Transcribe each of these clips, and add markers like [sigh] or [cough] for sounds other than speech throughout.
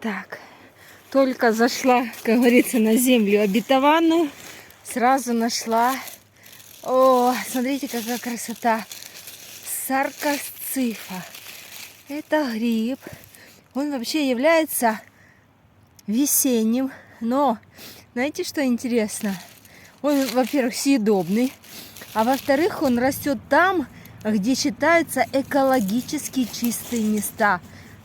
Так, только зашла, как говорится, на землю обетованную, сразу нашла. О, смотрите, какая красота. Саркосцифа. Это гриб. Он вообще является весенним. Но, знаете, что интересно? Он, во-первых, съедобный. А во-вторых, он растет там, где считаются экологически чистые места.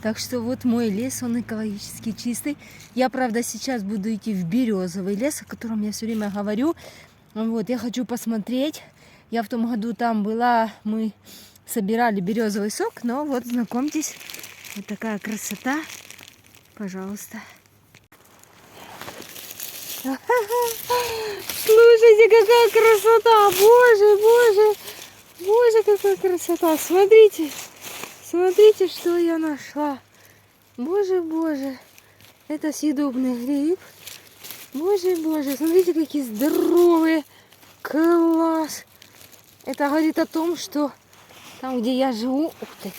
Так что вот мой лес, он экологически чистый. Я, правда, сейчас буду идти в березовый лес, о котором я все время говорю. Вот, я хочу посмотреть. Я в том году там была, мы собирали березовый сок, но вот знакомьтесь, вот такая красота. Пожалуйста. [laughs] Слушайте, какая красота! Боже, боже! Боже, какая красота! Смотрите! Смотрите, что я нашла! Боже, боже! Это съедобный гриб. Боже, боже! Смотрите, какие здоровые! Класс! Это говорит о том, что там, где я живу, ух ты,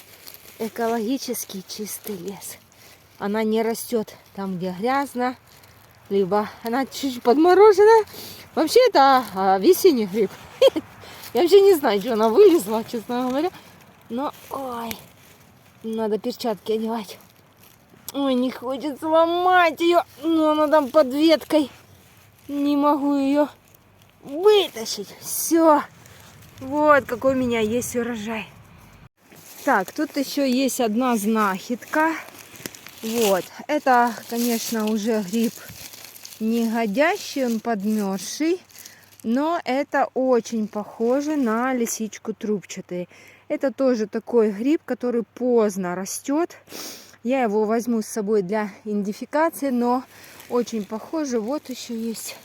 экологически чистый лес. Она не растет там, где грязно, либо она чуть-чуть подморожена. Вообще это а, весенний гриб. [laughs] Я вообще не знаю, что она вылезла, честно говоря. Но, ой, надо перчатки одевать. Ой, не хочется ломать ее, но она там под веткой. Не могу ее вытащить. Все. Вот какой у меня есть урожай. Так, тут еще есть одна знахидка. Вот. Это, конечно, уже гриб не годящий, он подмерзший. Но это очень похоже на лисичку трубчатый. Это тоже такой гриб, который поздно растет. Я его возьму с собой для идентификации, но очень похоже. Вот еще есть.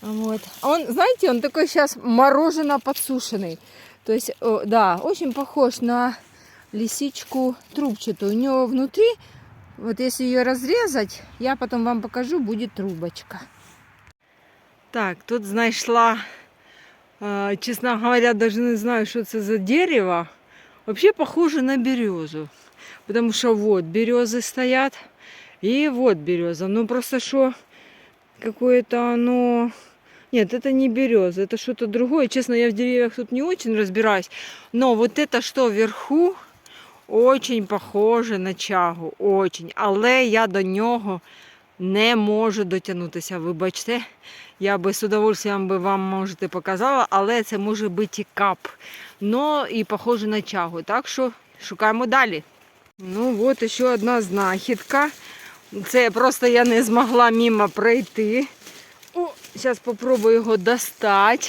Вот. Он, знаете, он такой сейчас морожено подсушенный. То есть, да, очень похож на лисичку трубчатую. У него внутри, вот если ее разрезать, я потом вам покажу, будет трубочка. Так, тут знайшла, э, честно говоря, даже не знаю, что это за дерево. Вообще похоже на березу. Потому что вот березы стоят. И вот береза. Ну просто что какое-то оно... Нет, это не береза, это что-то другое. Честно, я в деревьях тут не очень разбираюсь. Но вот это что вверху, очень похоже на чагу. Очень. Але я до нього не можу дотягнутися. Вибачте, я би з удовольствием би вам можете показала, але це може бути і кап. Но і похоже на чагу. Так що шукаємо далі. Ну от ще одна знахідка. Це просто я не змогла мимо пройти. О, зараз спробую його достати.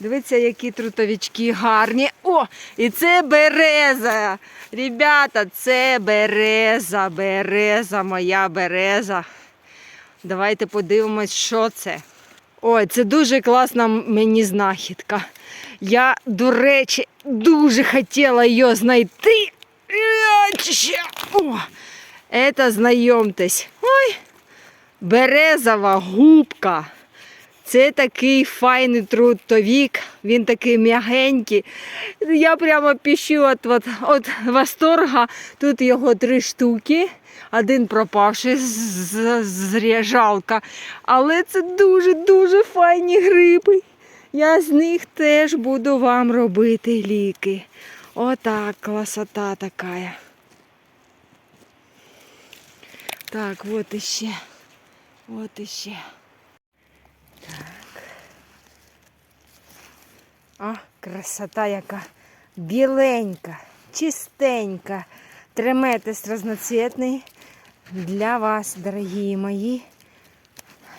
Дивіться, які трутовички гарні. О, і це береза. Ребята, це береза, береза, моя береза. Давайте подивимось, що це. Ой, це дуже класна мені знахідка. Я, до речі, дуже хотіла її знайти. Ще. О, це знайомтесь. Ой, березова губка. Це такий файний трутовік, він такий м'ягенький. Я прямо піщу від, від, від восторга. Тут його три штуки. Один пропавший з- жалко. Але це дуже-дуже файні гриби. Я з них теж буду вам робити ліки. Отак, красота така. Так, от іще. От іще. А, красота яка біленька, чистенька. Треметис разноцвітний для вас, дорогі мої.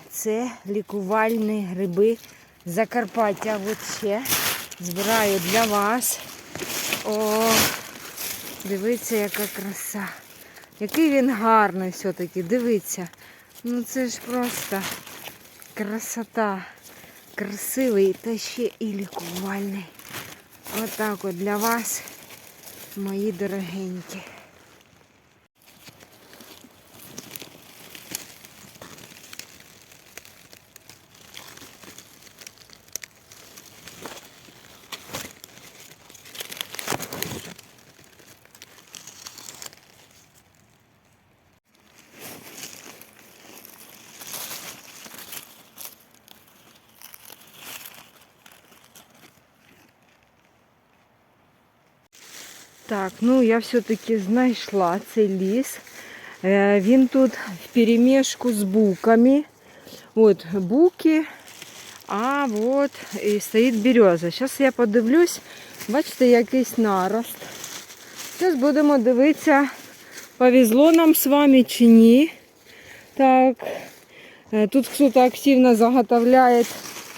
Це лікувальні гриби Закарпаття. От ще збираю для вас. О, дивіться, яка краса. Який він гарний все-таки, дивіться. Ну це ж просто красота. Красивий та ще і лікувальний. Отак от для вас, мої дорогенькі. Так, ну я все-таки знайшла цей ліс. Е, Він тут в перемішку з буками. От буки, а от і стоїть береза. Зараз я подивлюсь, бачите, якийсь нарост. Зараз будемо дивитися, повезло нам з вами чи ні. Так, е, тут хтось активно заготовляє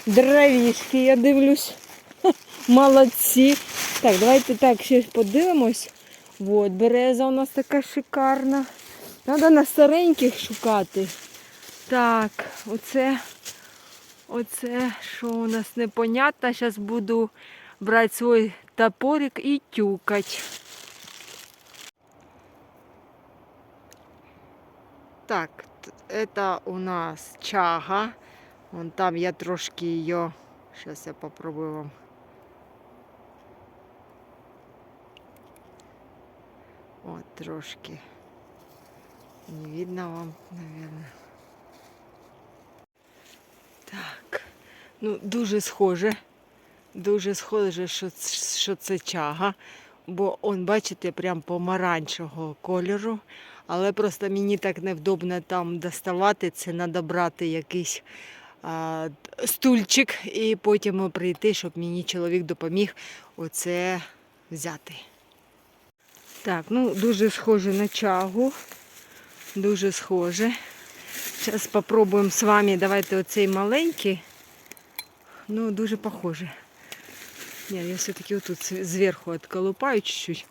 дровішки, я дивлюсь. [laughs] Молодці. Так, давайте так ще подивимось. От, береза у нас така шикарна. Треба на стареньких шукати. Так, оце, оце, що у нас непонятно. Зараз буду брати свій топорик і тюкать. Так, это у нас чага. Вон там я трошки ее. Сейчас я попробую вам. Вот трошки. Не видно вам, наверное. Так. Ну, дуже схоже. Дуже схоже, що, що це чага. Бо он, бачите, прям помаранчевого кольору. Але просто мені так невдобно там доставати. Це треба брати якийсь а, стульчик і потім прийти, щоб мені чоловік допоміг оце взяти. Так, ну дуже схоже на чагу. Дуже схоже. Зараз спробуємо з вами. Давайте оцей маленький. Ну, дуже похоже. Ні, я все-таки отут зверху отколупаю чуть-чуть.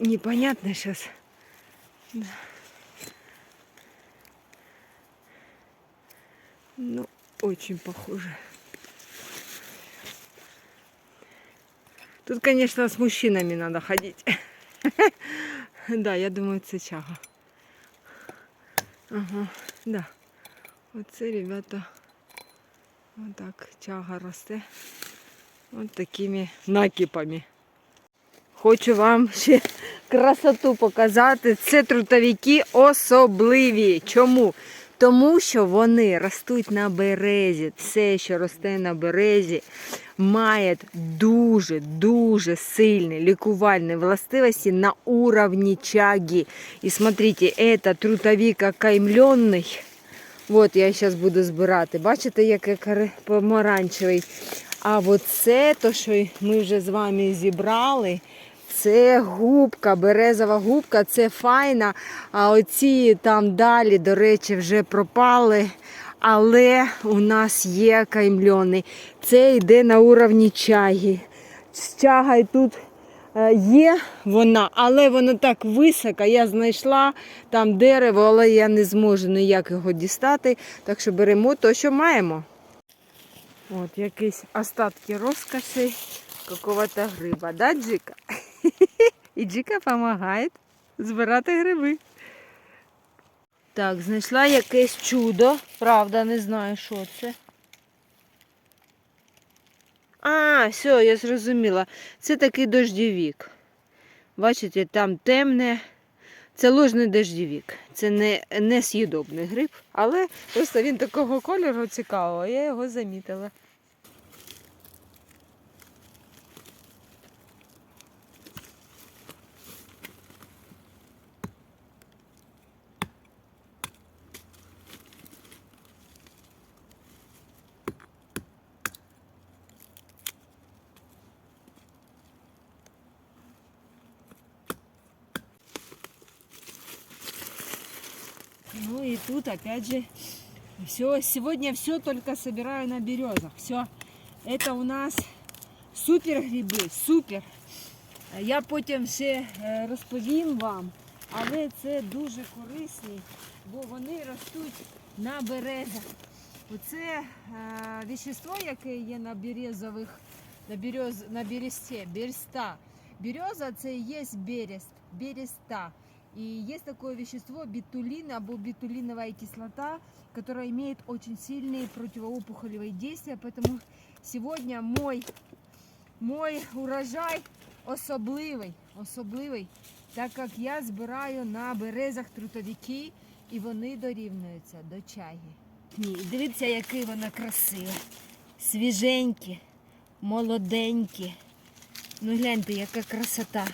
Непонятно сейчас. Ну, очень похоже. Тут, конечно, с мужчинами надо ходить. [laughs] Да, я думаю, це чага. Ага, да. Оце, ребята, отак чага росте. От такими накипами. Хочу вам ще красоту показати. Це трутовики особливі. Чому? Тому що вони ростуть на березі. Все, що росте на березі, має дуже-дуже сильні лікувальні властивості на уровні чаги. І смотрите, это трутовик окаймлений. От я зараз буду збирати. Бачите, який помаранчевий. А це, то, що ми вже з вами зібрали, це губка, березова губка, це файна. А оці там далі, до речі, вже пропали. Але у нас є каймльоний. Це йде на уровні чаги. З чагою тут е, є вона, але воно так високо. Я знайшла там дерево, але я не зможу ніяк його дістати. Так що беремо те, що маємо. От якісь остатки розкоші какого-то гриба, да, Джика? [laughs] І Джика допомагає збирати гриби. Так, знайшла якесь чудо. Правда, не знаю, що це. А, все, я зрозуміла. Це такий дождівік. Бачите, там темне. Це ложний дождівік. Це не, не з'їдобний гриб, але просто він такого кольору цікавого, я його замітила. тут опять же все. Сегодня все только собираю на березах. Все. Это у нас супер гриби, супер. Я потім ще е, розповім вам, але це дуже корисні, бо вони ростуть на березах. Оце е, вещество, яке є на березових, на, берез, на бересті, береста. Береза це і є берест, береста. И есть такое вещество бетулин або бетулиновая кислота, которая имеет очень сильные противоопухолевые действия. Поэтому сегодня мой, мой урожай особливий, особливий, так як я збираю на березах трутовики і вони дорівнюються до чаги. Ні, дивіться, який вона красива. Свіженькі, молоденькі. Ну гляньте, яка красота.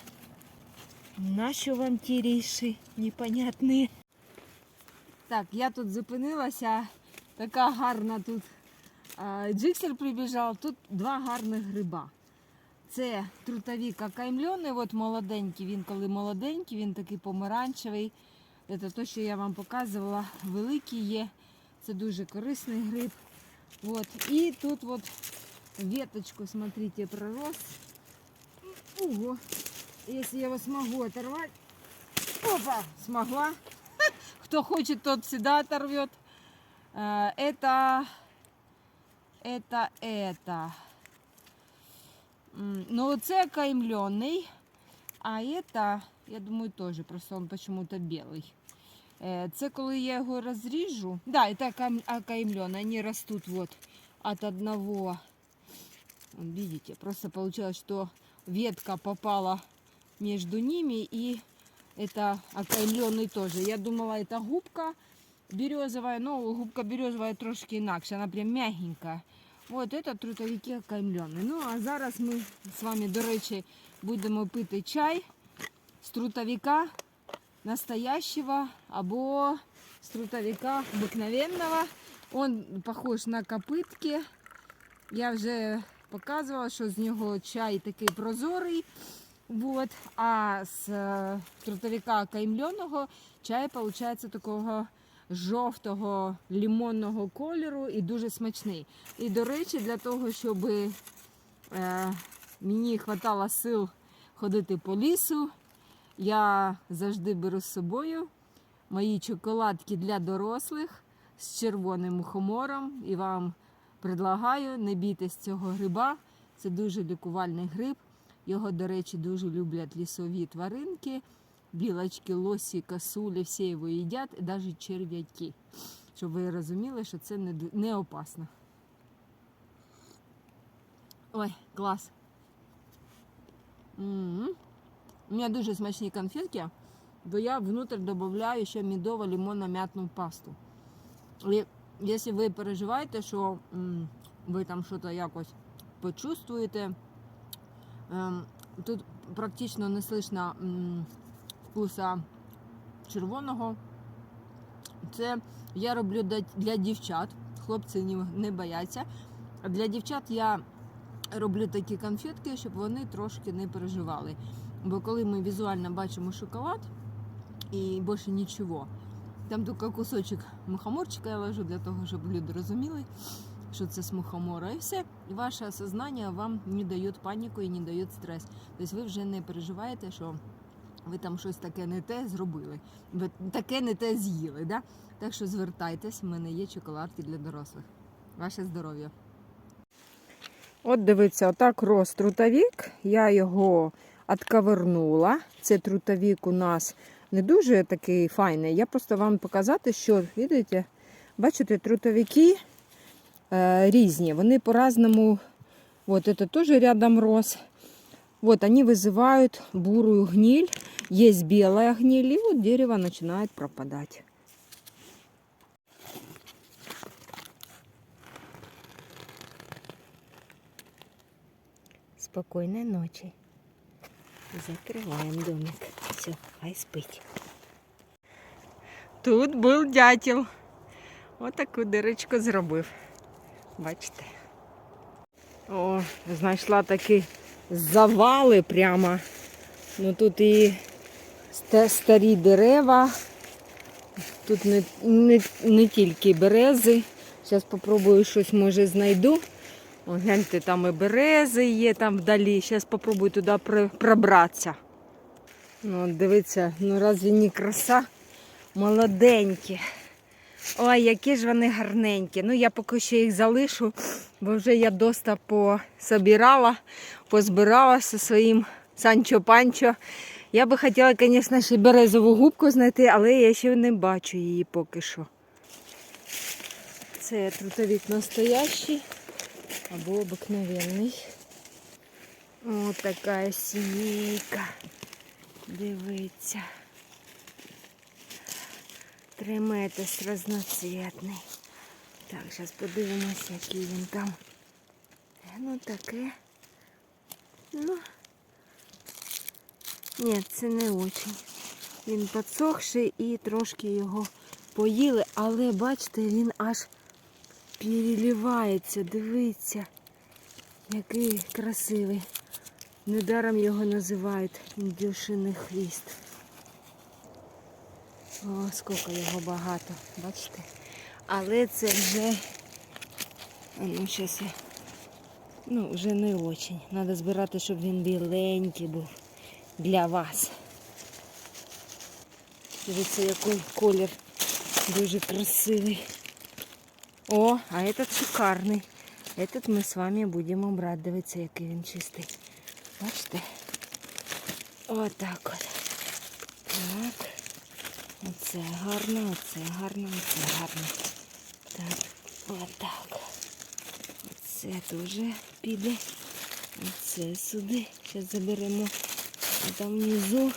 Нащо вам ті рейші непонятні? Так, я тут зупинилася. Така гарна тут джиксер прибіжав. Тут два гарних гриба. Це трутовік окаймльоний, от молоденький. Він коли молоденький, він такий помаранчевий. Це те, що я вам показувала, великий є. Це дуже корисний гриб. Вот. І тут вот веточку, смотрите, пророс. Ого! Если я его смогу оторвать. Опа! Смогла. [laughs] Кто хочет, тот всегда оторвет. Э, Это, это, это. Ну, це окаймленный. А это, я думаю, тоже, просто он почему-то белый. Е, Це коли я його розріжу. Да, це окам- окаймленый. Они растут вот от одного. Видите, просто получилось, что ветка попала между ними и это окаймленный тоже. Я думала, это губка березовая, но губка березовая трошки інакше, она прям мягенькая. Вот это трутовики окаймлений. Ну, а зараз ми з вами, до речі, будемо пити чай з трутовика настоящего або з трутовика обыкновенного. Он похож на копитки. Я вже показувала, що з нього чай такий прозорий. Вот. А з е, трутовика окаймленого чай виходить такого жовтого лимонного кольору і дуже смачний. І, до речі, для того, щоб е, мені хватало сил ходити по лісу, я завжди беру з собою мої чоколадки для дорослих з червоним мухомором і вам предлагаю, не бійтесь цього гриба. Це дуже лікувальний гриб. Його, до речі, дуже люблять лісові тваринки. Білочки, лосі, косулі, всі його їдять, навіть черв'яки. Щоб ви розуміли, що це не, не опасно. Ой, клас. М. У мене дуже смачні конфетки, бо я внутрь додаю ще медово-лимонно-мятну пасту. І якщо ви переживаєте, що м, ви там щось якось почувствуєте, тут практично не слышно вкуса червоного. Це я роблю для- дівчат. Хлопці не бояться. Для дівчат я роблю такі конфетки, щоб вони трошки не переживали. Бо коли ми візуально бачимо шоколад і більше нічого, там тільки кусочок мухоморчика я ложу для того, щоб люди розуміли, що це з мухомора. І все. Ваше сознання вам не дає паніку і не дає стрес. Тобто ви вже не переживаєте, що ви там щось таке не те зробили, ви таке не те з'їли. Да? Так що звертайтесь, в мене є шоколадки для дорослих. Ваше здоров'я. От дивіться, отак рос трутовік. Я його отковернула. Це трутовік у нас не дуже такий файний. Я просто вам показати, що, бачите, трутовики е, різні. Вони по-разному, вот это тоже рядом рос. Вот они вызывают бурую гниль. Есть белая гниль, и вот дерево начинает пропадать. Спокойной ночи. Закрываем домик. Все, хай спить. Тут був дятел. Отаку дирочку зробив. Бачите? О, знайшла такі завали прямо. Ну тут і старі дерева. Тут не, не, не тільки берези. Зараз спробую щось може знайду. О, гляньте, там і берези є там вдалі. Зараз спробую туди пробратися. Ну, дивіться, ну разві не краса? Молоденькі. Ой, які ж вони гарненькі. Ну, я поки що їх залишу, бо вже я доста пособирала, позбирала зі своїм Санчо Панчо. Я би хотіла, звісно, ще березову губку знайти, але я ще не бачу її поки що. Це трутовик настоящий або обикновенний. Ось така сімейка. Дивіться. Триметис разноцвітний. Так, зараз подивимося, який він там. Е, Ну таке. Ну, Ні, це не очень. Він підсохший і трошки його поїли, але бачите, він аж переливається, дивіться, який красивий. Недаром його називають індюшиний хвіст. О, скільки його багато, бачите? Але це вже, ну, щас я, ну, вже не очень. Треба збирати, щоб він біленький був для вас. Дивіться, який колір дуже красивий. О, а этот шикарний. Этот ми з вами будемо брати. Дивіться, який він чистий. Бачите? Отак от. Так. Оце гарно, оце гарно, оце гарно. Так, отак. Оце теж піде. Оце сюди. Зараз заберемо. А там внизу.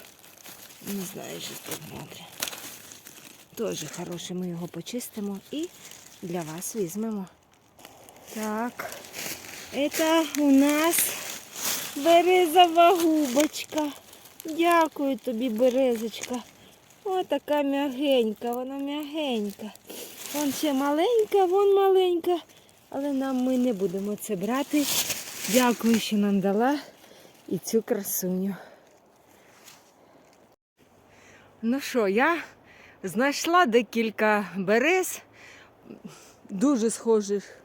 Не знаю, що тут внутрі. Теж хороший, ми його почистимо і для вас візьмемо. Так, це у нас березова губочка. Дякую тобі, березочка. О, така м'ягенька, вона м'ягенька. Вон ще маленька, вон маленька. Але нам ми не будемо це брати. Дякую, що нам дала і цю красуню. Ну що, я знайшла декілька берез, дуже схожих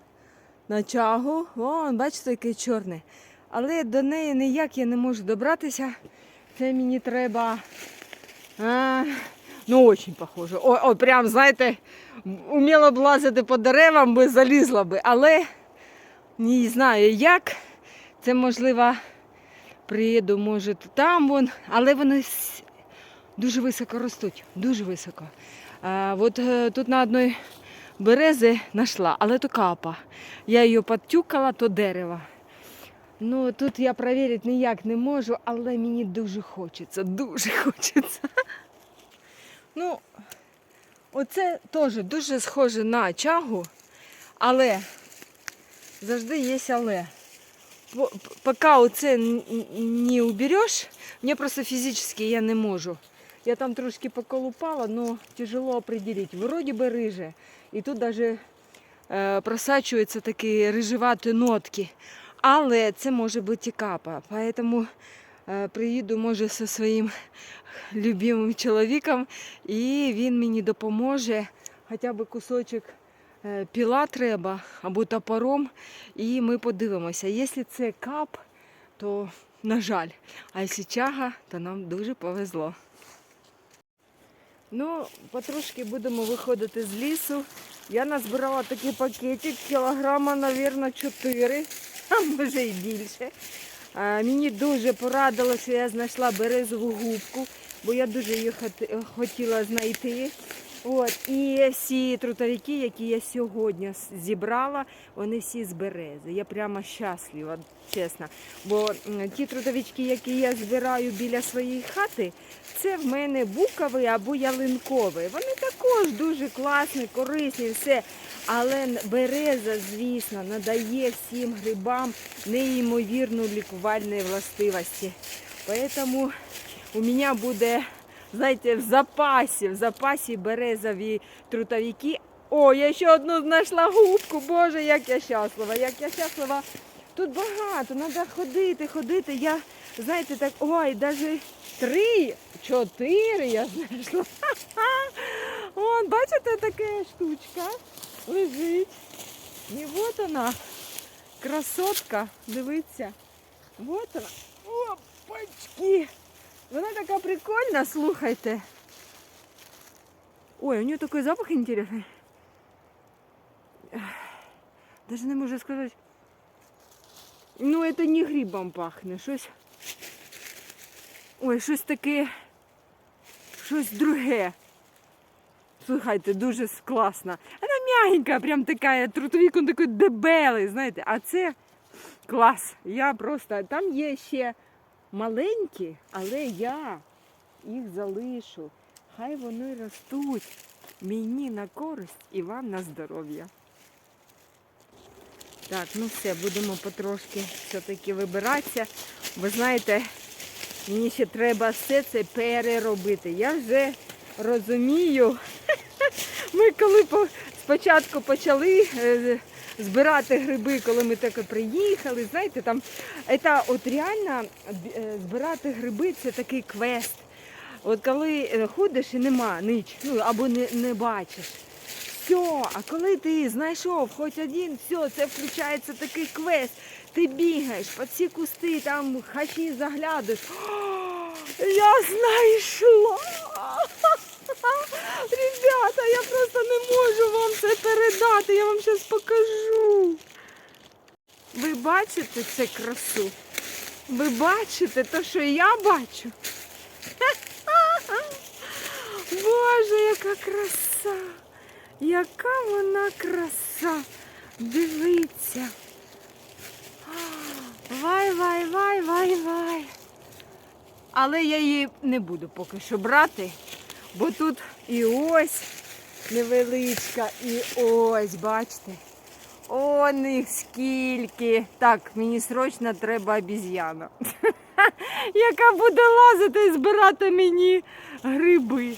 на чагу. Вон, бачите, який чорний. Але до неї ніяк я не можу добратися. Це мені треба. Ну, очень похоже. О, о, прям, знаєте, уміла б лазити по деревам, би залізла би. Але не знаю як. Це можливо приїду, може, там вон, але вони дуже високо ростуть, дуже високо. А, от е, тут на одній берези знайшла, але то капа. Я її підтюкала, то дерево. Ну, тут я перевірити ніяк не можу, але мені дуже хочеться, дуже хочеться. Ну, оце теж дуже схоже на чагу, але завжди є але. Поки оце не убереш, мені просто фізично я не можу. Я там трошки поколупала, но тяжело определить. Вроде бы рыжая. І тут даже е, просачуються такі рижеваті нотки. Але це може бути і капа. Поэтому е, приїду, може, зі своїм любимим чоловіком, і він мені допоможе. Хоча б кусочок е, піла треба або топором, і ми подивимося. Якщо це кап, то на жаль. А якщо чага, то нам дуже повезло. Ну, потрошки будемо виходити з лісу. Я назбирала такий пакетик, кілограма, мабуть, 4, а може і більше. Мені дуже порадило, що я знайшла березову губку, бо я дуже її хот- хотіла знайти. От, і всі трутовики, які я сьогодні зібрала, вони всі з берези. Я прямо щаслива, чесно. Бо ті трутовички, які я збираю біля своєї хати, це в мене буковий або ялинковий. Вони також дуже класні, корисні, все. Але береза, звісно, надає всім грибам неймовірну лікувальні властивості. Тому у мене буде, знаєте, в запасі, в запасі березові трутовики. О, я ще одну знайшла губку. Боже, як я щаслива, як я щаслива. Тут багато, треба ходити, ходити. Я, знаєте, так, ой, навіть три, чотири я знайшла. [laughs] Вон, бачите, така штучка лежить. І от вона, красотка, дивіться. Вот вона. Опачки. Вона така прикольна, слухайте. Ой, у нее такой запах интересный. Даже не можу сказати. Ну, это не грибом пахне, щось. Ой, щось таке. Щось друге. Слухайте, дуже класно. Вона м'ягенька, прям така, трутовик, він такий дебелий, знаєте. А це клас. Я просто. Там є ще маленькі, але я їх залишу. Хай вони ростуть мені на користь і вам на здоров'я. Так, ну все, будемо потрошки все-таки вибиратися. Ви знаєте, Мені ще треба все це переробити. Я вже розумію. [laughs] Ми коли спочатку почали е, збирати гриби, коли ми тільки приїхали, знаєте, там це от реально е, збирати гриби це такий квест. От коли е, ходиш і нема ніч, ну або не, не бачиш. Все, а коли ти знайшов хоч один, все, це включається такий квест. Ти бігаєш по ці кусти, там хачі заглядаєш. О, Я знайшла. [laughs] Ребята, я просто не можу вам це передати. Я вам зараз покажу. Ви бачите це красу? Ви бачите те, що я бачу? [laughs] Боже, яка краса! Яка вона краса! Дивіться. [gasps] Вай, вай, вай, вай, вай. Але я її не буду поки що брати, бо тут і ось невеличка, і ось, бачите. О, них скільки. Так, мені срочно треба обіз'яна, [laughs] яка буде лазити і збирати мені гриби.